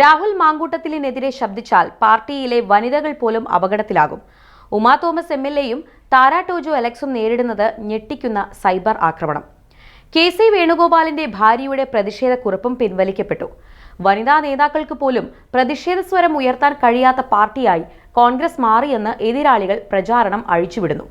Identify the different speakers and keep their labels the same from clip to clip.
Speaker 1: രാഹുൽ മാങ്കൂട്ടത്തിലിനെതിരെ ശബ്ദിച്ചാൽ പാർട്ടിയിലെ വനിതകൾ പോലും അപകടത്തിലാകും. ഉമാ തോമസ് എം എൽ എയും താര ടോജോ അലക്സും നേരിടുന്നത് ഞെട്ടിക്കുന്ന സൈബർ ആക്രമണം. കെ സി വേണുഗോപാലിന്റെ ഭാര്യയുടെ പ്രതിഷേധക്കുറിപ്പും പിൻവലിക്കപ്പെട്ടു. വനിതാ നേതാക്കൾക്ക് പോലും പ്രതിഷേധ സ്വരം ഉയർത്താൻ കഴിയാത്ത പാർട്ടിയായി കോൺഗ്രസ് മാറിയെന്ന് എതിരാളികൾ പ്രചാരണം അഴിച്ചുവിടുന്നു.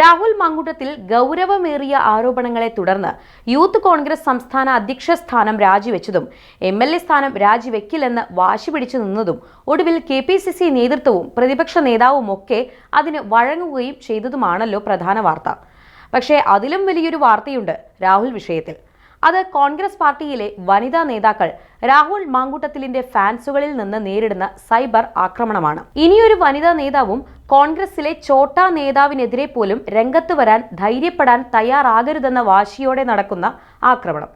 Speaker 1: രാഹുൽ മങ്കുട്ടത്തിൽ ഗൗരവമേറിയ ആരോപണങ്ങളെ തുടർന്ന് യൂത്ത് കോൺഗ്രസ് സംസ്ഥാന അധ്യക്ഷ സ്ഥാനം രാജിവെച്ചതും എം എൽ എ സ്ഥാനം രാജിവെക്കില്ലെന്ന് വാശി പിടിച്ചു നിന്നതും ഒടുവിൽ കെ പി സി സി നേതൃത്വവും പ്രതിപക്ഷ നേതാവും ഒക്കെ അതിന് വഴങ്ങുകയും ചെയ്തതുമാണല്ലോ പ്രധാന വാർത്ത. പക്ഷേ അതിലും വലിയൊരു വാർത്തയുണ്ട് രാഹുൽ വിഷയത്തിൽ. അത് കോൺഗ്രസ് പാർട്ടിയിലെ വനിതാ നേതാക്കൾ രാഹുൽ മാങ്കൂട്ടത്തിലിന്റെ ഫാൻസുകളിൽ നിന്ന് നേരിടുന്ന സൈബർ ആക്രമണമാണ്. ഇനിയൊരു വനിതാ നേതാവും കോൺഗ്രസിലെ ചോട്ടാ നേതാവിനെതിരെ പോലും രംഗത്ത് വരാൻ ധൈര്യപ്പെടാൻ തയ്യാറാകരുതെന്ന വാശിയോടെ നടക്കുന്ന ആക്രമണം.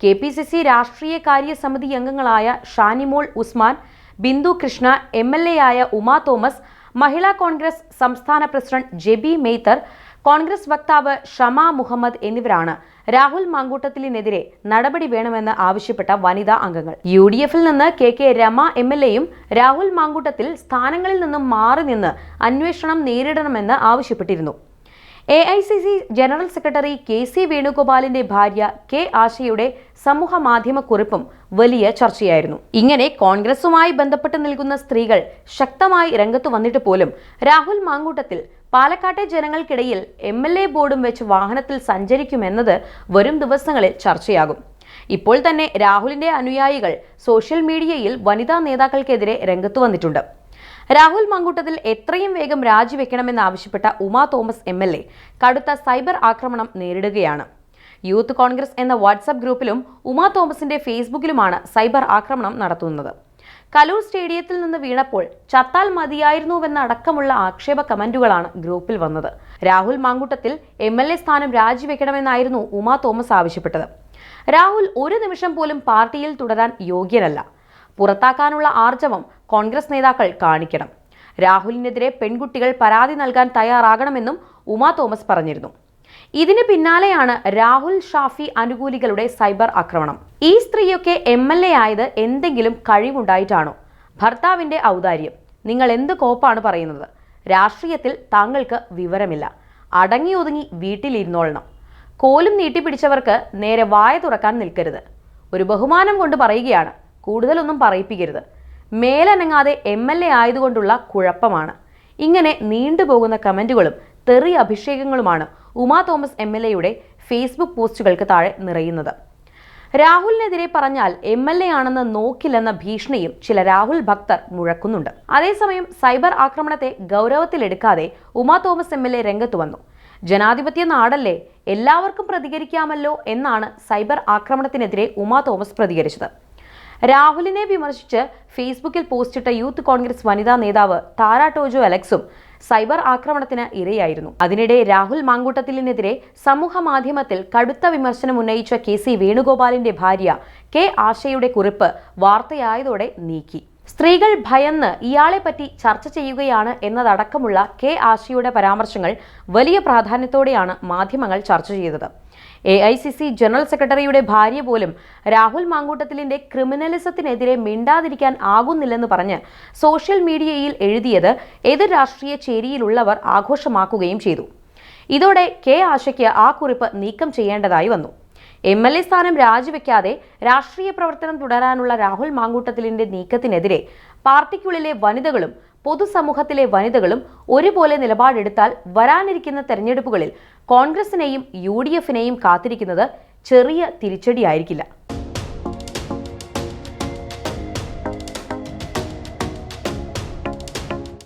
Speaker 1: കെ പി സി സി രാഷ്ട്രീയ കാര്യ സമിതി അംഗങ്ങളായ Shanimol Usman Bindu Krishna M L A ആയ ഉമാ തോമസ് മഹിളാ കോൺഗ്രസ് സംസ്ഥാന പ്രസിഡന്റ് ജെബി മെയ്ത്തർ കോൺഗ്രസ് വക്താവ് ഷമ മുഹമ്മദ് എന്നിവരാണ് രാഹുൽ മാങ്കൂട്ടത്തിലിനെതിരെ നടപടി വേണമെന്ന് ആവശ്യപ്പെട്ട വനിതാ അംഗങ്ങൾ. യു ഡി എഫിൽ നിന്ന് K K Rama M L എയും രാഹുൽ മാങ്കൂട്ടത്തിൽ സ്ഥാനങ്ങളിൽ നിന്നും മാറി നിന്ന് അന്വേഷണം നേരിടണമെന്ന് ആവശ്യപ്പെട്ടിരുന്നു. A I C C general secretary K C വേണുഗോപാലിന്റെ ഭാര്യ കെ ആശയുടെ സമൂഹ മാധ്യമ കുറിപ്പും വലിയ ചർച്ചയായിരുന്നു. ഇങ്ങനെ കോൺഗ്രസുമായി ബന്ധപ്പെട്ട് നിൽക്കുന്ന സ്ത്രീകൾ ശക്തമായി രംഗത്ത് വന്നിട്ട് പോലും രാഹുൽ മാങ്കൂട്ടത്തിൽ പാലക്കാട്ടെ ജനങ്ങൾക്കിടയിൽ എം എൽ എ ബോർഡും വെച്ച് വാഹനത്തിൽ സഞ്ചരിക്കുമെന്നത് വരും ദിവസങ്ങളിൽ ചർച്ചയാകും. ഇപ്പോൾ തന്നെ രാഹുലിന്റെ അനുയായികൾ സോഷ്യൽ മീഡിയയിൽ വനിതാ നേതാക്കൾക്കെതിരെ രംഗത്ത് വന്നിട്ടുണ്ട്. രാഹുൽ മങ്കൂട്ടത്തിൽ എത്രയും വേഗം രാജിവെക്കണമെന്നാവശ്യപ്പെട്ട Uma Thomas M L A കടുത്ത സൈബർ ആക്രമണം നേരിടുകയാണ്. യൂത്ത് കോൺഗ്രസ് എന്ന വാട്സ്ആപ്പ് ഗ്രൂപ്പിലും ഉമാ തോമസിന്റെ ഫേസ്ബുക്കിലുമാണ് സൈബർ ആക്രമണം നടത്തുന്നത്. കലൂർ സ്റ്റേഡിയത്തിൽ നിന്ന് വീണപ്പോൾ ചത്താൽ മതിയായിരുന്നുവെന്ന അടക്കമുള്ള ആക്ഷേപ കമന്റുകളാണ് ഗ്രൂപ്പിൽ വന്നത്. Rahul Mankoottathil M L A സ്ഥാനം രാജിവെക്കണമെന്നായിരുന്നു ഉമാ തോമസ് ആവശ്യപ്പെട്ടത്. രാഹുൽ ഒരു നിമിഷം പോലും പാർട്ടിയിൽ തുടരാൻ യോഗ്യനല്ല. പുറത്താക്കാനുള്ള ആർജവം കോൺഗ്രസ് നേതാക്കൾ കാണിക്കണം. രാഹുലിനെതിരെ പെൺകുട്ടികൾ പരാതി നൽകാൻ തയ്യാറാകണമെന്നും ഉമാ തോമസ് പറഞ്ഞിരുന്നു. ഇതിന് പിന്നാലെയാണ് രാഹുൽ ഷാഫി അനുകൂലികളുടെ സൈബർ ആക്രമണം. ഈ സ്ത്രീയൊക്കെ എം എൽ എ ആയത് എന്തെങ്കിലും കഴിവുണ്ടായിട്ടാണോ? ഭർത്താവിന്റെ ഔദാര്യം. നിങ്ങൾ എന്ത് കോപ്പാണ് പറയുന്നത്? രാഷ്ട്രീയത്തിൽ താങ്കൾക്ക് വിവരമില്ല. അടങ്ങി ഒതുങ്ങി വീട്ടിലിരുന്നോളണം. കോലും നീട്ടിപ്പിടിച്ചവർക്ക് നേരെ വായ തുറക്കാൻ നിൽക്കരുത്. ഒരു ബഹുമാനം കൊണ്ട് പറയുകയാണ്. കൂടുതലൊന്നും പറയിപ്പിക്കരുത്. മേലനങ്ങാതെ എം എൽ എ ആയതുകൊണ്ടുള്ള കുഴപ്പമാണ്. ഇങ്ങനെ നീണ്ടുപോകുന്ന കമന്റുകളും തെറി അഭിഷേകങ്ങളുമാണ് ഉമാ തോമസ് എം എൽ എയുടെ ഫേസ്ബുക്ക് പോസ്റ്റുകൾക്ക് താഴെ നിറയുന്നത്. രാഹുലിനെതിരെ പറഞ്ഞാൽ എം എൽ എ ആണെന്ന് നോക്കില്ലെന്ന ഭീഷണിയും ചില രാഹുൽ ഭക്തർ മുഴക്കുന്നുണ്ട്. അതേസമയം സൈബർ ആക്രമണത്തെ ഗൗരവത്തിലെടുക്കാതെ Uma Thomas M L A രംഗത്ത് വന്നു. ജനാധിപത്യ നാടല്ലേ എല്ലാവർക്കും പ്രതികരിക്കാമല്ലോ എന്നാണ് സൈബർ ആക്രമണത്തിനെതിരെ ഉമാ തോമസ് പ്രതികരിച്ചത്. രാഹുലിനെ വിമർശിച്ച് ഫേസ്ബുക്കിൽ പോസ്റ്റിട്ട യൂത്ത് കോൺഗ്രസ് വനിതാ നേതാവ് താര ടോജോ അലക്സും സൈബർ ആക്രമണത്തിന് ഇരയായിരുന്നു. അതിനിടെ രാഹുൽ മാങ്കൂട്ടത്തിലിനെതിരെ സമൂഹ മാധ്യമത്തിൽ കടുത്ത വിമർശനം ഉന്നയിച്ച കെ സി വേണുഗോപാലിന്റെ ഭാര്യ കെ ആശയുടെ കുറിപ്പ് വാർത്തയായതോടെ നീക്കി. സ്ത്രീകൾ ഭയന്ന് ഇയാളെ പറ്റി ചർച്ച ചെയ്യുകയാണ് എന്നതടക്കമുള്ള കെ ആശയുടെ പരാമർശങ്ങൾ വലിയ പ്രാധാന്യത്തോടെയാണ് മാധ്യമങ്ങൾ ചർച്ച ചെയ്തത്. A I C C general സെക്രട്ടറിയുടെ ഭാര്യ പോലും രാഹുൽ മാങ്കൂട്ടത്തിലിന്റെ ക്രിമിനലിസത്തിനെതിരെ മിണ്ടാതിരിക്കാൻ ആകുന്നില്ലെന്ന് പറഞ്ഞ് സോഷ്യൽ മീഡിയയിൽ എഴുതിയത് എതിർ രാഷ്ട്രീയ ചേരിയിലുള്ളവർ ആഘോഷമാക്കുകയും ചെയ്തു. ഇതോടെ കെ ആശയ്ക്ക് ആ കുറിപ്പ് നീക്കം ചെയ്യേണ്ടതായി വന്നു. എം എൽ എ സ്ഥാനം രാജിവെക്കാതെ രാഷ്ട്രീയ പ്രവർത്തനം തുടരാനുള്ള രാഹുൽ മാങ്കൂട്ടത്തിലിന്റെ നീക്കത്തിനെതിരെ പാർട്ടിക്കുള്ളിലെ വനിതകളും പൊതുസമൂഹത്തിലെ വനിതകളും ഒരുപോലെ നിലപാടെടുത്താൽ വരാനിരിക്കുന്ന തെരഞ്ഞെടുപ്പുകളിൽ കോൺഗ്രസിനെയും യു ഡി എഫിനെയും കാത്തിരിക്കുന്നത് ചെറിയ തിരിച്ചടിയായിരിക്കില്ല.